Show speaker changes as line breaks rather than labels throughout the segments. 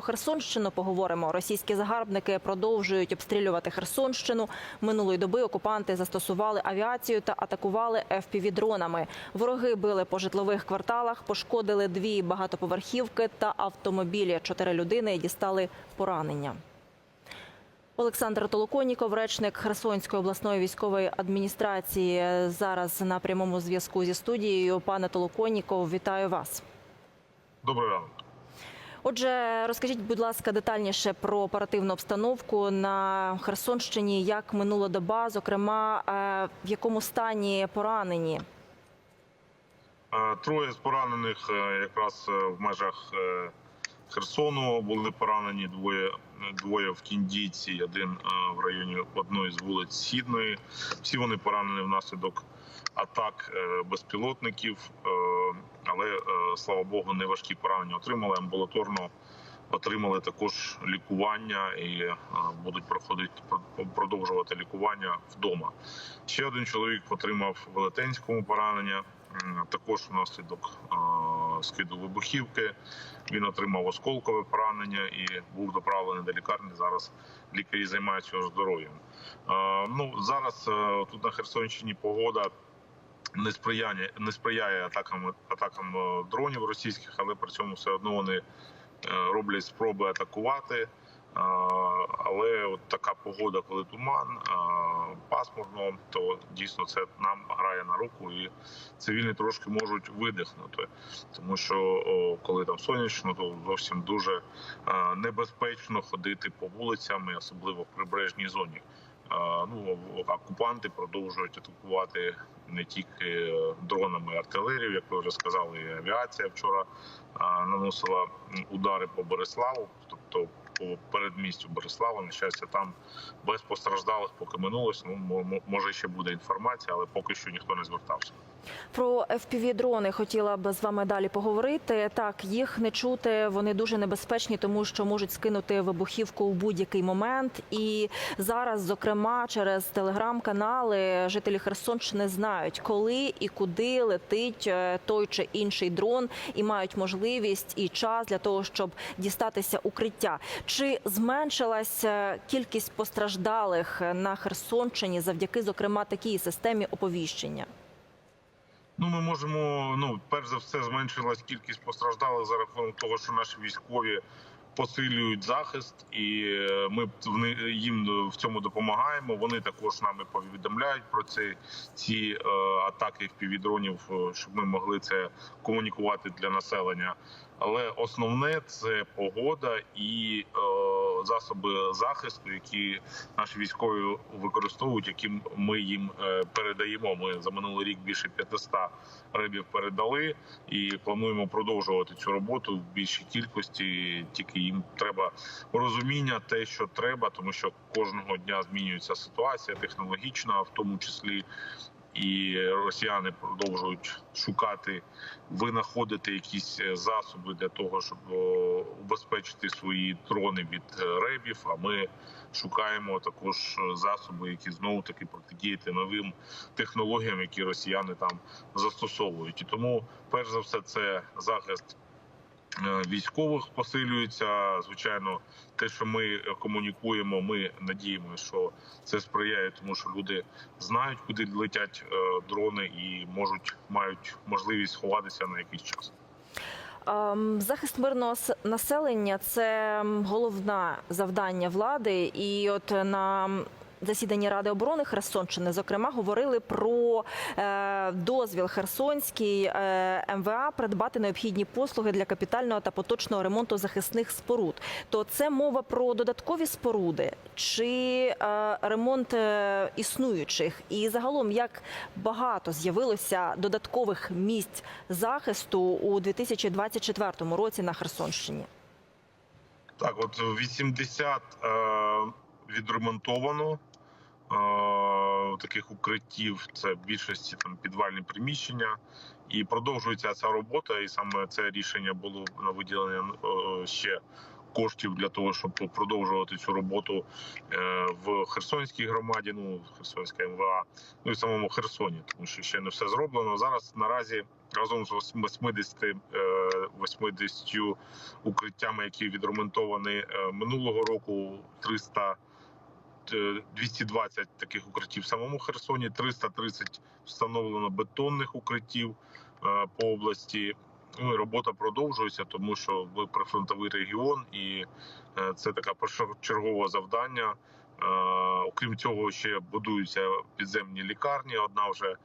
Херсонщину поговоримо. Російські загарбники продовжують обстрілювати Херсонщину. Минулої доби окупанти застосували авіацію та атакували FPV-дронами. Вороги били по житлових кварталах, пошкодили дві багатоповерхівки та автомобілі. Чотири людини дістали поранення. Олександр Толоконіков, речник Херсонської обласної військової адміністрації, зараз на прямому зв'язку зі студією. Пане Толоконіков, вітаю вас.
Добрий ранок.
Отже, розкажіть, будь ласка, детальніше про оперативну обстановку на Херсонщині, як минула доба, зокрема, е, в якому стані поранені.
Е, Троє з поранених е, якраз в межах Херсону були поранені. Двоє двоє в Кіндійці, один в районі одної з вулиць Східної. Всі вони поранені внаслідок атак безпілотників, але е, слава Богу, не важкі поранення отримали амбулаторно. Отримали також лікування і е, будуть проходити продовжувати лікування вдома. Ще один чоловік отримав велетенському поранення, також внаслідок е, скиду вибухівки. Він отримав осколкове поранення і був доправлений до лікарні. Зараз лікарі займаються його здоров'ям. Ну зараз тут на Херсонщині погода. Не сприяє, не сприяє атакам атакам е, дронів російських, але при цьому все одно вони е, роблять спроби атакувати. Але от така погода, коли туман, пасмурно, то дійсно це нам грає на руку, і цивільні трошки можуть видихнути, тому що коли там сонячно, то зовсім дуже небезпечно ходити по вулицям, особливо в прибережній зоні. Ну окупанти продовжують атакувати не тільки е, дронами артилерію, як ви вже сказали, і авіація вчора наносила удари по Бориславу, тобто по передмістю Борислава. На щастя, там без постраждалих поки минулось. Ну мо- мо- може ще буде інформація, але поки що ніхто не звертався.
Про FPV-дрони хотіла б з вами далі поговорити. Так, їх не чути, вони дуже небезпечні, тому що можуть скинути вибухівку в будь-який момент. І зараз, зокрема, через телеграм-канали жителі Херсонщини знають, коли і куди летить е, той чи інший дрон, і мають можливість і час для того, щоб дістатися укриття. Чи зменшилася кількість постраждалих на Херсонщині завдяки, зокрема, такій системі оповіщення?
Ну, ми можемо. Ну, перш за все, зменшилась кількість постраждалих за рахунок того, що наші військові посилюють захист, і е, ми їм в цьому допомагаємо. Вони також нами повідомляють про це ці е, атаки впівдронів, щоб ми могли це комунікувати для населення. Але основне це погода і е, засоби захисту, які наші військові використовують, які ми їм е, передаємо. Ми за минулий рік більше 500 рибів передали і плануємо продовжувати цю роботу в більшій кількості. Тільки їм треба розуміння, те, що треба, тому що кожного дня змінюється ситуація технологічна, в тому числі. І росіяни продовжують шукати, винаходити якісь е, засоби для того, щоб убезпечити свої дрони від е, ребів. А ми шукаємо також е, засоби, які знову таки протидіяти новим технологіям, які росіяни там застосовують. І тому, перш за все, це захист е, військових посилюється. Звичайно, те, що ми комунікуємо, ми надіємося, що це сприяє, тому що люди знають, куди летять е, дрони, і можуть мають можливість сховатися на якийсь час.
Ем, Захист мирного населення це головне завдання влади. І от на засіданні Ради оборони Херсонщини, зокрема, говорили про е, дозвіл Херсонський е, МВА придбати необхідні послуги для капітального та поточного ремонту захисних споруд. То це мова про додаткові споруди чи е, ремонт існуючих, і загалом як багато з'явилося додаткових місць захисту у 2024 році на Херсонщині.
Так, от 80 е, відремонтовано. Е, таких укриттів це в більшості там підвальні приміщення, і продовжується ця робота. І саме це рішення було на виділення е, ще коштів для того, щоб продовжувати цю роботу е, в Херсонській громаді, ну Херсонська МВА, ну і в самому Херсоні, тому що ще не все зроблено. Зараз наразі разом з 80, е, 80 укриттями, які відремонтовані минулого року, 300 е, 220 таких укриттів в самому Херсоні, 330 встановлено бетонних укриттів е, по області. Ну і робота продовжується, тому що ми прифронтовий регіон, і е, це таке першочергове завдання. Е, Окрім цього, ще будуються підземні лікарні. Одна вже е,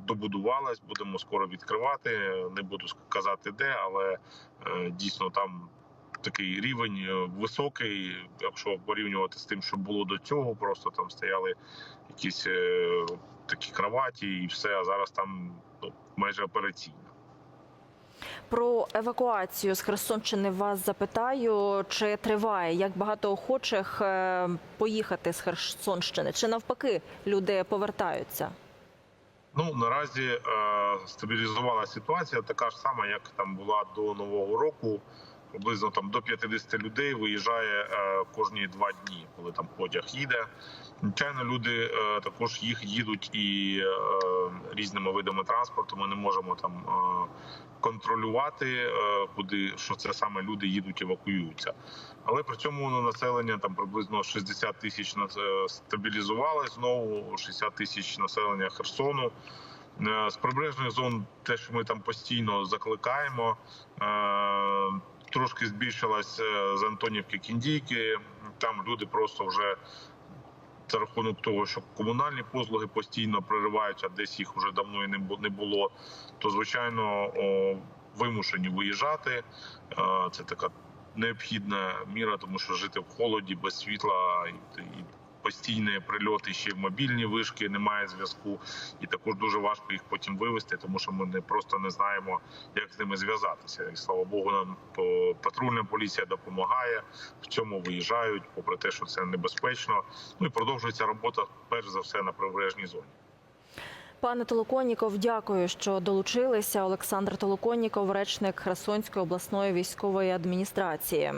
добудувалась, будемо скоро відкривати. Не буду казати де, але е, дійсно там такий рівень е, високий. Якщо порівнювати з тим, що було до цього, просто там стояли якісь е, такі кроваті і все. А зараз там ну, майже операційно.
Про евакуацію з Херсонщини вас запитаю, чи триває як багато охочих е, поїхати з Херсонщини, чи навпаки люди повертаються?
Ну наразі е, стабілізувала ситуація така ж сама, як там була до нового року. Приблизно там до 50 людей виїжджає е, кожні два дні, коли там потяг їде. Звичайно, люди е, також їх їдуть і е, різними видами транспорту. Ми не можемо там контролювати, куди що це саме люди їдуть, евакуюються. Але при цьому ну, населення там приблизно 60 тисяч на- стабілізувалось знову, 60 тисяч населення Херсону. З прибережних зон, те, що ми там постійно закликаємо, трошки збільшилась е, з Антонівки Кіндійки. Там люди просто вже за рахунок того, що комунальні послуги постійно прориваються, десь їх вже давно і не було, то звичайно вимушені виїжджати. Е, Це така необхідна міра, тому що жити в холоді без світла постійні прильоти ще в мобільні вишки, немає зв'язку, і також дуже важко їх потім вивести, тому що ми не просто не знаємо, як з ними зв'язатися. І слава Богу, нам патрульна поліція допомагає в цьому виїжджають, попри те, що це небезпечно. Ну і продовжується робота перш за все на прибережній зоні.
Пане Толоконніков, дякую, що долучилися. Олександр Толоконніков, речник Херсонської обласної військової адміністрації.